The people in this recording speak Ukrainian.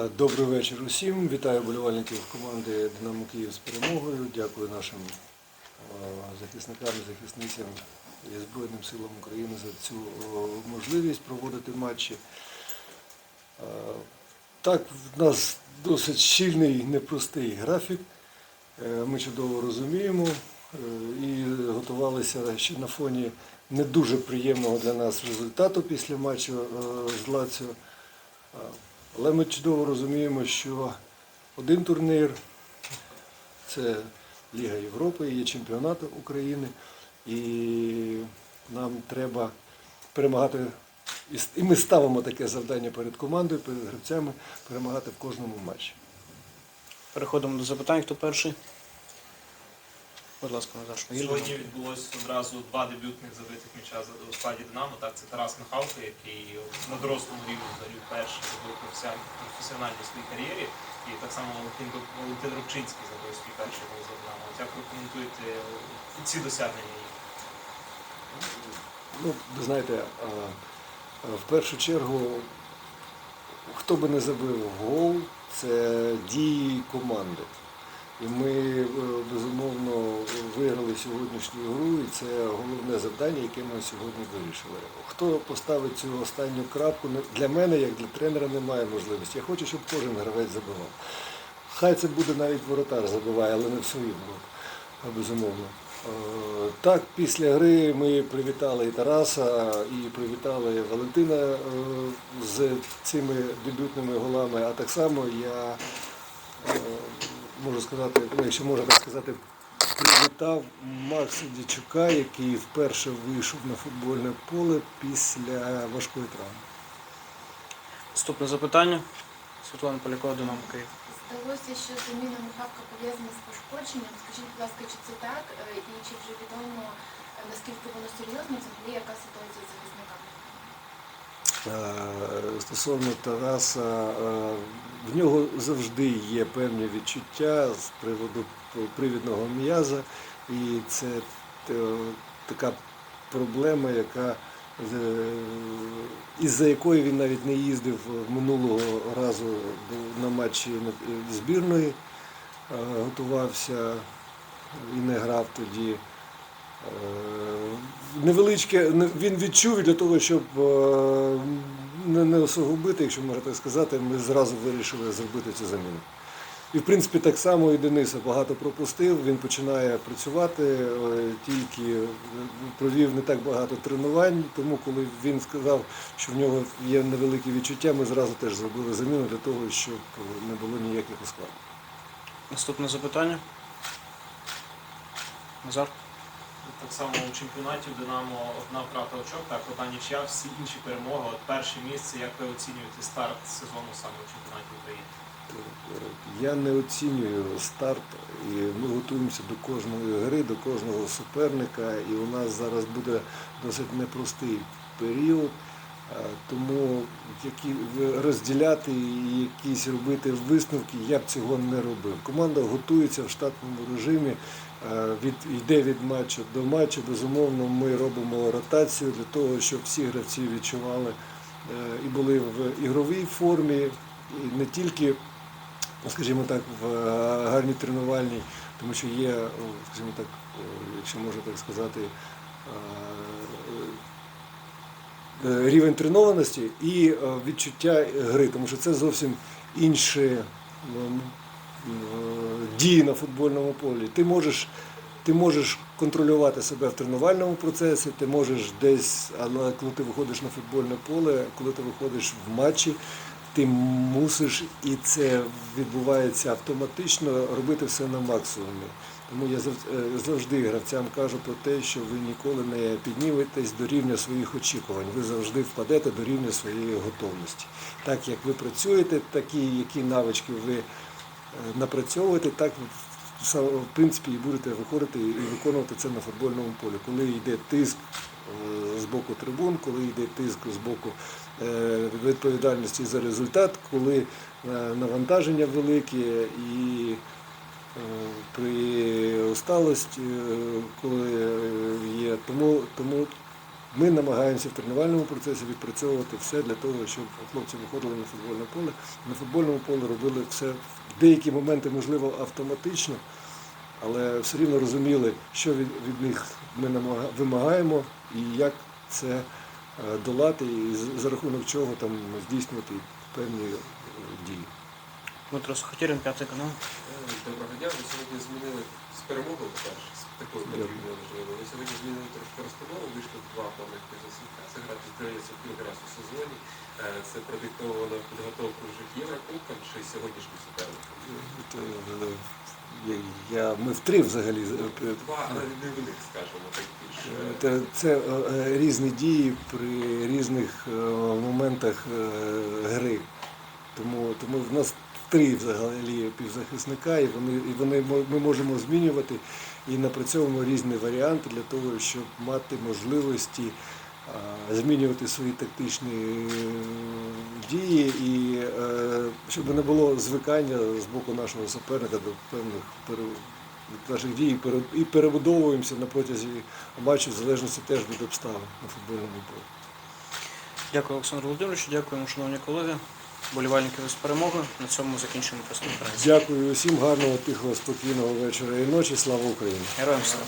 Е, Добрий вечір усім. Вітаю болівальників команди Динамо Київ з перемогою. Дякую нашим е, захисникам захисницям і Збройним силам України за цю е, можливість проводити матчі. Так, в нас досить щільний, непростий графік. Ми чудово розуміємо і готувалися ще на фоні не дуже приємного для нас результату після матчу з Лаціо. Але ми чудово розуміємо, що один турнір це Ліга Європи, є чемпіонат України, і нам треба перемагати. І ми ставимо таке завдання перед командою, перед гравцями перемагати в кожному матчі. Переходимо до запитань. Хто перший? Будь ласка, Назар Шмигіль. Сьогодні відбулось одразу два дебютних забитих м'яча за- у складі Динамо. Так, це Тарас Михалко, який на дорослому рівні взагалі вперше забив професіональній своїй кар'єрі. І так само Валентин, Рубчинський забив свій перший гол за Динамо. От Як ви коментуєте ці досягнення? Ну, ви знаєте, в першу чергу, хто би не забив гол, це дії команди. І ми е, безумовно виграли сьогоднішню гру, і це головне завдання, яке ми сьогодні вирішили. Хто поставить цю останню крапку, для мене, як для тренера, немає можливості. Я хочу, щоб кожен гравець забивав. Хай це буде навіть воротар забиває, але не в ворота, а, безумовно. Е, Так, після гри ми привітали і Тараса, і привітали Валентина е, з цими дебютними голами. А так само я можу сказати, ну, якщо можна так сказати, привітав Макса Дячука, який вперше вийшов на футбольне поле після важкої травми. Наступне запитання. Світлана Полякова, Динамо Київ. Здалося, що заміна Михавка пов'язана з пошкодженням. Скажіть, будь ласка, чи це так? Е, І чи вже відомо, е, наскільки воно серйозно, взагалі яка ситуація з захисниками? Е, Стосовно Тараса, е, в нього завжди є певні відчуття з приводу привідного м'яза, і це е, така проблема, яка із-за якої він навіть не їздив минулого разу на матчі збірної, готувався і не грав тоді. Е, Невеличке, він відчув для того, щоб е, не, осугубити, якщо можна так сказати, ми зразу вирішили зробити цю заміну. І в принципі так само і Дениса багато пропустив, він починає працювати, е, тільки провів не так багато тренувань, тому коли він сказав, що в нього є невеликі відчуття, ми зразу теж зробили заміну для того, щоб не було ніяких ускладнень. Наступне запитання. Назар. Так само у чемпіонаті Динамо одна втрата очок, так одна нічия, всі інші перемоги. От перше місце, як ви оцінюєте старт сезону саме у чемпіонаті України? Я не оцінюю старт, і ми готуємося до кожної гри, до кожного суперника, і у нас зараз буде досить непростий період. Тому які розділяти і якісь робити висновки, я б цього не робив. Команда готується в штатному режимі, від, йде від матчу до матчу. Безумовно, ми робимо ротацію для того, щоб всі гравці відчували е, і були в ігровій формі, і не тільки скажімо так, в е, гарній тренувальній, тому що є, скажімо так, якщо можна так сказати, е, е, рівень тренованості і е, відчуття гри, тому що це зовсім інші м, е, дії на футбольному полі. Ти можеш, ти можеш контролювати себе в тренувальному процесі, ти можеш десь, але коли ти виходиш на футбольне поле, коли ти виходиш в матчі, ти мусиш, і це відбувається автоматично, робити все на максимумі. Тому я е, завжди гравцям кажу про те, що ви ніколи не підніметесь до рівня своїх очікувань. Ви завжди впадете до рівня своєї готовності. Так як ви працюєте, такі, які навички ви напрацьовуєте, так в принципі і будете виходити і виконувати це на футбольному полі. Коли йде тиск е, з боку трибун, коли йде тиск з боку е, відповідальності за результат, коли е, навантаження велике і при усталості, коли є. Тому, тому ми намагаємося в тренувальному процесі відпрацьовувати все для того, щоб хлопці виходили на футбольне поле. На футбольному полі робили все в деякі моменти, можливо, автоматично, але все рівно розуміли, що від, від них ми вимагаємо і як це е, долати, і за рахунок чого там здійснювати певні е, дії. Дмитро Сухотірин, п'ятий канал. Доброго дня. Ви сьогодні змінили з перемогою, по-перше, з такою потрібною важливою. Ви сьогодні змінили трошки розстанову, вийшли два повних півзасівка. Це грати здається другий раз у сезоні. Е, Це продиктовано підготовкою вже Єврокубкам чи сьогоднішнім суперником? Е, я- ми в три взагалі е, Два, але не велик, скажімо, так більш. е, Це, це е, е, різні дії при різних е, моментах е, гри. Тому, тому в нас три взагалі півзахисника, і вони, і вони ми можемо змінювати і напрацьовуємо різні варіанти для того, щоб мати можливості змінювати свої тактичні е, дії і е, щоб не було звикання з боку нашого суперника до певних наших дій. І перебудовуємося на протязі матчів в залежності теж від обставин на футбольному полі. Дякую, Олександру Володимировичу, дякуємо, шановні колеги, болівальники з перемогою. На цьому закінчуємо прес-конференцію. Дякую усім, гарного, тихого, спокійного вечора і ночі. Слава Україні! Героям слава!